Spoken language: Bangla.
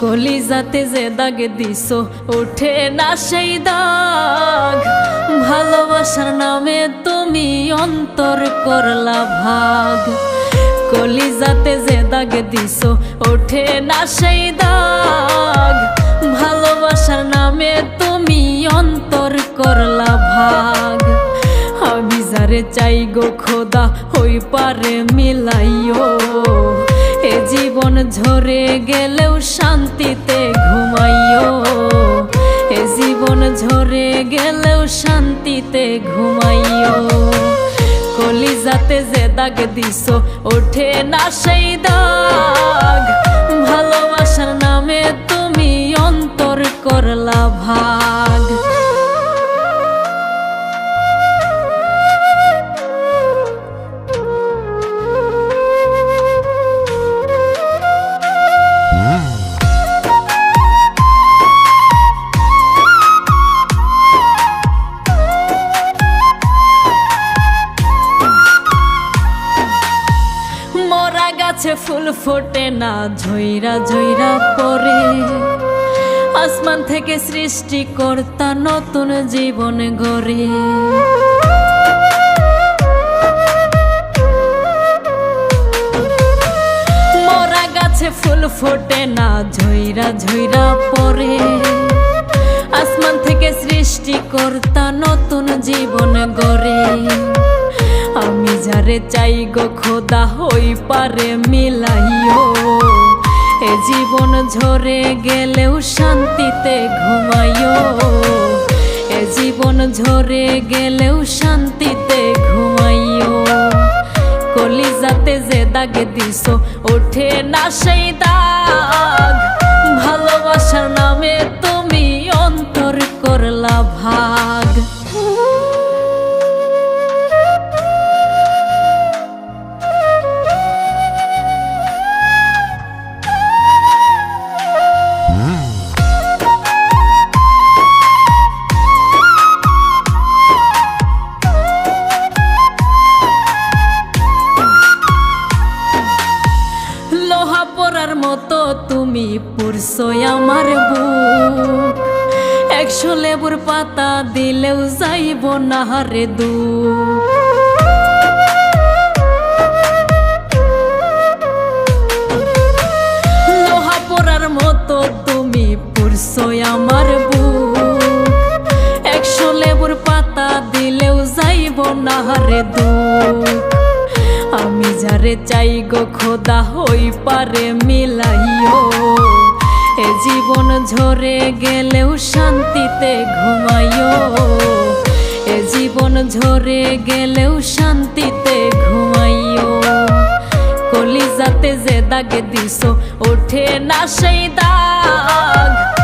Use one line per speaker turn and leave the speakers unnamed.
কলিজাতে যে দাগে দিস ওঠে না সেই দাগ। ভালোবাসার নামে তুমি অন্তর করলা ভাগ। কলিজাতে যে দাগে দিস ওঠে না সেই দাগ। ভালোবাসার নামে তুমি অন্তর করলা ভাগ। আমি যারে চাই গো খোদা হই পারে মিলাইও। এ জীবন ঝরে গেলেও শান্তিতে ঘুমাইও। এ জীবন ঝরে গেলেও শান্তিতে ঘুমাইও। কলিজাতে যে দাগ দিস ওঠে না সেই দাগ। ভালোবাসার নামে তুমি অন্তর করলা ভাগ। ফুল ফোটে না ঝইরা ঝইরা পরে আসমান থেকে সৃষ্টি কর্তা নতুন জীবন গড়ে। মরা গাছে ফুল ফোটে না ঝইরা ঝইরা পরে আসমান থেকে সৃষ্টি কর্তা নতুন জীবন গড়ে। যারে চাই গো, খোদা হই পারে মিলাইও। এ জীবন ঝরে গেলেও শান্তিতে ঘুমাইও। এ জীবন ঝরে গেলেও শান্তিতে ঘুমাইও। কলিজাতে যে দাগে দিস ওঠে না সেই দাগ। মতো তুমি পুরছো আমার বুক। একশো লেবুর পাতা দিলেও যাইব না রে দুঃখ লোহা পরার মতো তুমি পুরছো আমার বুক। একশো লেবুর পাতা দিলেও যাইব না রে দুঃখ আমি চাই গো খোদা হই পারে মিলাইও। এ জীবন ঝরে গেলেও শান্তিতে ঘুমাইও। এ জীবন ঝরে গেলেও শান্তিতে ঘুমাইও। কলিজাতে যে দাগে দিস ওঠে না সেই দাগ।